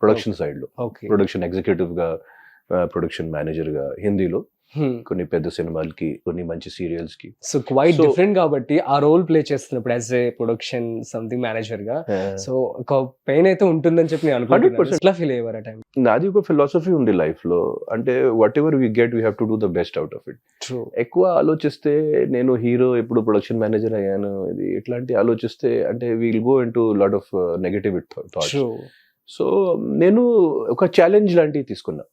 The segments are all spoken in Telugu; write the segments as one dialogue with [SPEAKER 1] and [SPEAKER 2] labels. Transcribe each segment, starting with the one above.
[SPEAKER 1] ప్రొడక్షన్
[SPEAKER 2] సైడ్లో
[SPEAKER 1] ప్రొడక్షన్ ఎగ్జిక్యూటివ్గా ప్రొడక్షన్ మేనేజర్గా హిందీలో కొన్ని పెద్ద సినిమాలకి కొన్ని మంచి సీరియల్స్కి
[SPEAKER 2] సో క్వైట్ డిఫరెంట్ కాబట్టి ఆ రోల్ ప్లే చేస్తున్నప్పుడు యాజ్ ఏ ప్రొడక్షన్ సంథింగ్ మేనేజర్గా సో ఒక పెయిన్ అయితే ఉంటుందని చెప్పి నేను అనుకుంటున్నాను.
[SPEAKER 1] 100%
[SPEAKER 2] ఎట్లా ఫీల్ అయ్యేవారు టైం
[SPEAKER 1] నాది ఒక ఫిలాసఫీ ఉంది లైఫ్లో అంటే whatever we get we have to do the best out of it ఎక్కువ ఆలోచిస్తే నేను హీరో ఇప్పుడు ప్రొడక్షన్ మేనేజర్ అయ్యాను ఇది ఇట్లాంటి ఆలోచిస్తే అంటే we'll go into lot of negative thoughts so నేను ఒక ఛాలెంజ్ లాంటివి తీసుకున్నా.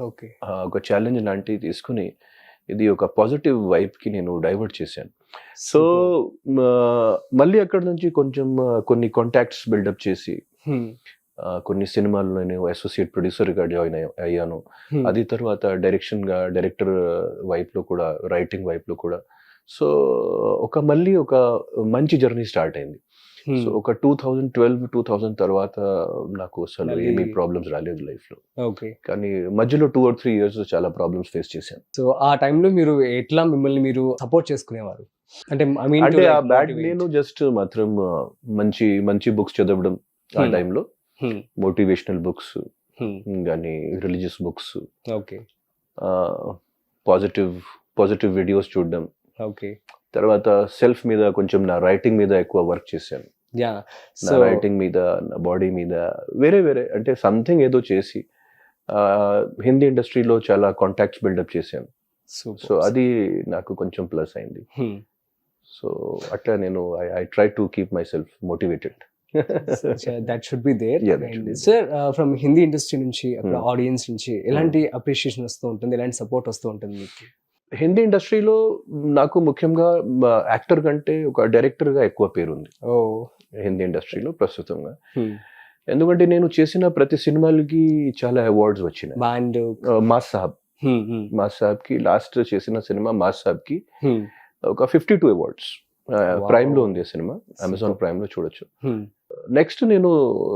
[SPEAKER 2] ఓకే.
[SPEAKER 1] ఒక ఛాలెంజ్ లాంటివి తీసుకుని ఇది ఒక పాజిటివ్ వైపుకి నేను డైవర్ట్ చేశాను. సో మళ్ళీ అక్కడ నుంచి కొంచెం కొన్ని కాంటాక్ట్స్ బిల్డప్ చేసి కొన్ని సినిమాల్లో నేను అసోసియేట్ ప్రొడ్యూసర్గా జాయిన్ అయ్యాను. అది తర్వాత డైరెక్షన్గా డైరెక్టర్ వైపులో కూడా రైటింగ్ వైపులో కూడా. సో ఒక మళ్ళీ ఒక మంచి జర్నీ స్టార్ట్ అయింది. సో ఒక two thousand twelve two thousand తర్వాత నాకు అసలు ఏమీ ప్రాబ్లమ్స్ రాలేదు లైఫ్లో
[SPEAKER 2] ఓకే.
[SPEAKER 1] కానీ మధ్యలో టూ ఆర్ త్రీ ఇయర్స్ చాలా ప్రాబ్లమ్స్ ఫేస్ చేశాను.
[SPEAKER 2] సో ఆ టైంలో మీరు ఎట్లా మిమ్మల్ని మీరు సపోర్ట్ చేసుకునేవారు? అంటే ఐ మీన్
[SPEAKER 1] అంటే ఆ బ్యాడ్ నేను జస్ట్ మాత్రం ఆ, మంచి మంచి బుక్స్ చదవడం ఆ
[SPEAKER 2] Hmm.
[SPEAKER 1] టైంలో. మోటివేషనల్ బుక్స్ కానీ religious books
[SPEAKER 2] okay.
[SPEAKER 1] Positive positive videos చూడడం.
[SPEAKER 2] ఓకే.
[SPEAKER 1] తర్వాత సెల్ఫ్ మీద కొంచెం నా రైటింగ్ మీద ఎక్కువ వర్క్ చేశాను.
[SPEAKER 2] యా సో
[SPEAKER 1] రైటింగ్ మీద నా బాడీ మీద వేరే వేరే అంటే సంథింగ్ ఏదో చేసి హిందీ ఇండస్ట్రీలో చాలా కాంటాక్ట్స్ బిల్డప్ చేశాను. సో అది నాకు కొంచెం ప్లస్ అయింది. సో అట్లా నేను I try to keep myself motivated
[SPEAKER 2] that should be there. Sir from Hindi industry నుంచి అక్కడ
[SPEAKER 1] Hmm.
[SPEAKER 2] ఆడియన్స్ నుంచి ఎలాంటి అప్రిషియేషన్ వస్తూ ఉంటుంది ఎలాంటి సపోర్ట్ వస్తూ ఉంటుంది మీకు?
[SPEAKER 1] హిందీ ఇండస్ట్రీలో నాకు ముఖ్యంగా యాక్టర్ కంటే ఒక డైరెక్టర్గా ఎక్కువ పేరుంది.
[SPEAKER 2] ఓ.
[SPEAKER 1] హిందీ ఇండస్ట్రీలో ప్రస్తుతంగా. ఎందుకంటే నేను చేసిన ప్రతి సినిమాలకి చాలా అవార్డ్స్ వచ్చినాయి.
[SPEAKER 2] బ్యాండ్
[SPEAKER 1] ఆ, మాస్ సాహబ్ మాస్ సాహబ్కి లాస్ట్ చేసిన సినిమా మాస్ సాహబ్కి ఒక ఫిఫ్టీ టూ అవార్డ్స్. ప్రైమ్లో ఉంది సినిమా. అమెజాన్. ప్రైమ్లో చూడొచ్చు నెక్స్ట్ నేను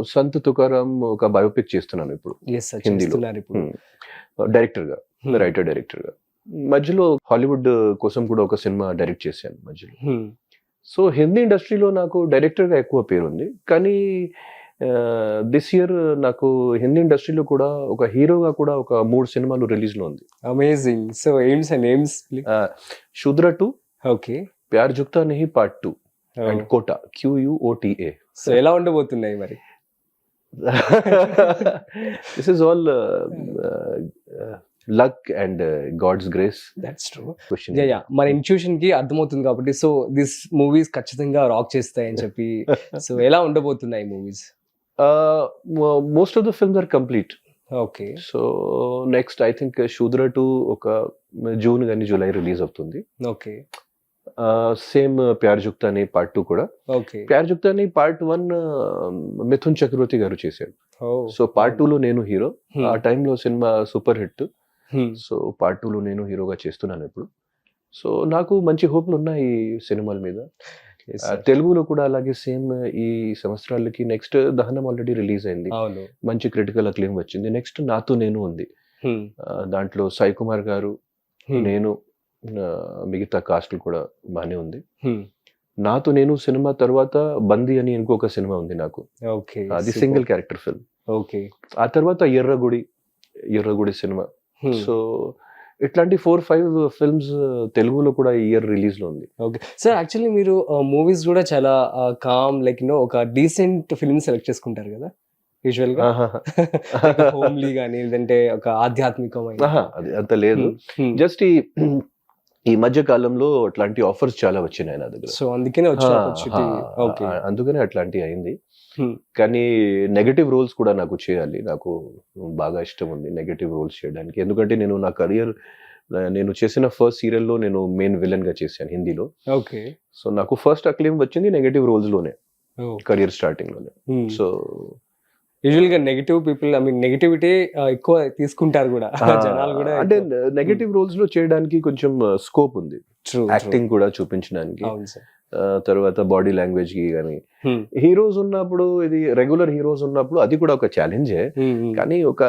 [SPEAKER 1] సంత్ తుకారాం ఒక బయోపిక్ చేస్తున్నాను ఇప్పుడు. హిందీలో. డైరెక్టర్గా రైటర్ డైరెక్టర్గా మధ్యలో హాలీవుడ్ కోసం కూడా ఒక సినిమా డైరెక్ట్ చేశాను మధ్యలో. సో హిందీ ఇండస్ట్రీలో నాకు డైరెక్టర్గా ఎక్కువ పేరుంది కానీ దిస్ ఇయర్ నాకు హిందీ ఇండస్ట్రీలో కూడా ఒక హీరోగా కూడా ఒక మూడు సినిమాలు రిలీజ్లో ఉంది
[SPEAKER 2] amazing so aims and aims
[SPEAKER 1] Shudra two
[SPEAKER 2] okay
[SPEAKER 1] Pyaar Jhukta Nahi part two and quota Q U O T A
[SPEAKER 2] so ఎలా ఉండబోతున్నాయి మరి?
[SPEAKER 1] This is all luck and God's grace
[SPEAKER 2] that's true
[SPEAKER 1] question
[SPEAKER 2] yeah మన ఇన్స్టిట్యూషన్కి అర్థమవుతుంది కాబట్టి సో దిస్ మూవీస్ ఖచ్చితంగా రాక్ చేస్తాయని చెప్పి సో ఎలా ఉండబోతున్నాయి movies
[SPEAKER 1] most of the films are complete
[SPEAKER 2] okay
[SPEAKER 1] so next I think Shudra two ఒక జూన్ కానీ జూలై రిలీజ్ అవుతుంది.
[SPEAKER 2] ఓకే
[SPEAKER 1] సేమ్ ప్యార్ జుక్తా అని పార్ట్ టూ కూడా.
[SPEAKER 2] ఓకే
[SPEAKER 1] ప్యార్ జుక్తా అని పార్ట్ వన్ మిథున్ చక్రవర్తి గారు చేశాడు సో పార్ట్ టూ లో నేను హీరో
[SPEAKER 2] Hmm.
[SPEAKER 1] ఆ టైంలో cinema super hit so part టూలో నేను హీరోగా చేస్తున్నాను ఇప్పుడు. సో నాకు మంచి హోప్లు ఉన్నాయి ఈ సినిమాల మీద. తెలుగులో కూడా అలాగే సేమ్ ఈ సంవత్సరాలకి నెక్స్ట్ దహనం ఆల్రెడీ రిలీజ్ అయింది. మంచి క్రిటికల్ అక్లేమ్ వచ్చింది. నెక్స్ట్ నాతో నేను ఉంది.
[SPEAKER 2] Hmm.
[SPEAKER 1] దాంట్లో సాయి కుమార్ గారు
[SPEAKER 2] Hmm.
[SPEAKER 1] నేను మిగతా కాస్ట్లు కూడా బాగానే ఉంది.
[SPEAKER 2] Hmm.
[SPEAKER 1] నాతో నేను సినిమా తర్వాత బందీ అని ఇంకొక సినిమా ఉంది నాకు.
[SPEAKER 2] ఓకే
[SPEAKER 1] అది సింగిల్ క్యారెక్టర్ ఫిల్మ్.
[SPEAKER 2] ఓకే
[SPEAKER 1] ఆ తర్వాత Erragudi Erragudi cinema.
[SPEAKER 2] Hmm.
[SPEAKER 1] So ఇట్లాంటి ఫోర్ ఫైవ్ ఫిల్మ్స్ తెలుగులో కూడా ఈ ఇయర్ రిలీజ్లో ఉంది.
[SPEAKER 2] ఓకే సార్ యాక్చువల్లీ మీరు మూవీస్ కూడా చాలా కామ్ లైక్ నో ఒక డీసెంట్ ఫిల్మ్ సెలెక్ట్ చేసుకుంటారు కదా
[SPEAKER 1] యూజువల్గా.
[SPEAKER 2] హోమ్లీ కానీ లేదంటే ఒక ఆధ్యాత్మికమైన.
[SPEAKER 1] అది అంత లేదు.
[SPEAKER 2] Hmm.
[SPEAKER 1] జస్ట్ ఈ ఈ మధ్య కాలంలో అట్లాంటి ఆఫర్స్ చాలా వచ్చినాయి నా దగ్గర.
[SPEAKER 2] సో అందుకనే
[SPEAKER 1] అందుకనే అట్లాంటి అయింది. కానీ నెగటివ్ రోల్స్ కూడా నాకు చేయాలి. నాకు బాగా ఇష్టం ఉంది నెగటివ్ రోల్స్ చేయడానికి. ఎందుకంటే నేను నా కెరియర్ నేను చేసిన ఫస్ట్ సీరియల్లో నేను మెయిన్ విలన్గా చేశాను హిందీలో.
[SPEAKER 2] ఓకే.
[SPEAKER 1] సో నాకు ఫస్ట్ అక్లేమ్ వచ్చింది నెగటివ్ రోల్స్లోనే కెరియర్ స్టార్టింగ్లోనే. సో
[SPEAKER 2] యూజువల్గా negative people I mean negativity ఎక్కువ తీసుకుంటారు కూడా. జనాలు కూడా
[SPEAKER 1] అంటే నెగటివ్ రోల్స్లో చేయడానికి కొంచెం స్కోప్ ఉంది.
[SPEAKER 2] ట్రూ
[SPEAKER 1] యాక్టింగ్ కూడా చూపించడానికి. తర్వాత బాడీ లాంగ్వేజ్కి కానీ హీరోస్ ఉన్నప్పుడు ఇది రెగ్యులర్ హీరోస్ ఉన్నప్పుడు అది కూడా ఒక ఛాలెంజే కానీ ఒక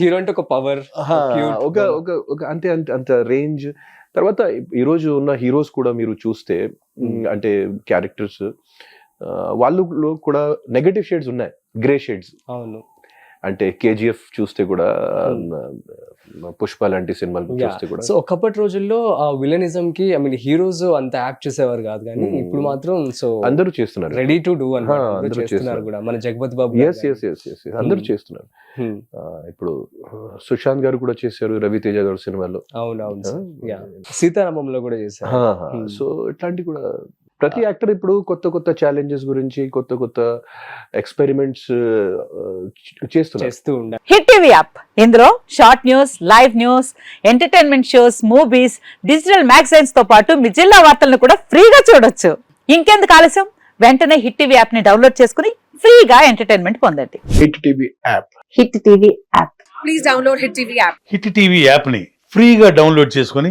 [SPEAKER 2] హీరో అంటే ఒక పవర్
[SPEAKER 1] ఒక ఒక అంతే అంత అంత రేంజ్ తర్వాత ఈ రోజు ఉన్న హీరోస్ కూడా మీరు చూస్తే
[SPEAKER 2] Hmm.
[SPEAKER 1] అంటే క్యారెక్టర్స్ వాళ్ళు కూడా నెగటివ్ షేడ్స్ ఉన్నాయి. గ్రే షేడ్స్
[SPEAKER 2] అవును.
[SPEAKER 1] అంటే కేజీఎఫ్ చూస్తే కూడా
[SPEAKER 2] Hmm.
[SPEAKER 1] పుష్ప లాంటి సినిమాలు చూస్తే కూడా.
[SPEAKER 2] సో ఒకప్పటి రోజుల్లో ఆ విలనిజం కి ఐ మీన్ హీరోస్ అంత యాక్ట్ చేసేవారు కాదు కానీ
[SPEAKER 1] Hmm.
[SPEAKER 2] ఇప్పుడు మాత్రం సో
[SPEAKER 1] అందరూ చేస్తున్నారు.
[SPEAKER 2] రెడీ టు డూ
[SPEAKER 1] అందరూ
[SPEAKER 2] చేస్తున్నారు. కూడా. మన Jagapathi Babu
[SPEAKER 1] S S S S అందరూ. చేస్తున్నారు.
[SPEAKER 2] Hmm.
[SPEAKER 1] ఇప్పుడు సుశాంత్ గారు కూడా చేశారు రవితేజ గారు సినిమాలో.
[SPEAKER 2] అవును అవును
[SPEAKER 1] ఆ,
[SPEAKER 2] సార్ యా సీతారామంలో కూడా చేశారు.
[SPEAKER 1] సో ఇట్లాంటి కూడా ప్రతి యాక్టర్ ఇప్పుడు కొత్త కొత్త ఛాలెంజెస్ గురించి కొత్త కొత్త ఎక్స్పెరిమెంట్స్ చేస్తున్నారు.
[SPEAKER 2] చేస్తూ ఉండాలి.
[SPEAKER 3] హిట్ టీవీ యాప్ ఇందులో short news live news entertainment shows movies digital మ్యాగజైన్స్తో పాటు మీ జిల్లా వార్తలను కూడా ఫ్రీగా చూడొచ్చు. ఇంకెందుకు ఆలస్యం? వెంటనే హిట్ టీవీ యాప్ని డౌన్లోడ్ చేసుకుని ఫ్రీగా ఎంటర్టైన్మెంట్ పొందండి.
[SPEAKER 4] Hit TV app
[SPEAKER 3] hit TV app
[SPEAKER 5] please download Hit TV app.
[SPEAKER 6] Hit TV యాప్ని ఫ్రీగా డౌన్లోడ్ చేసుకొని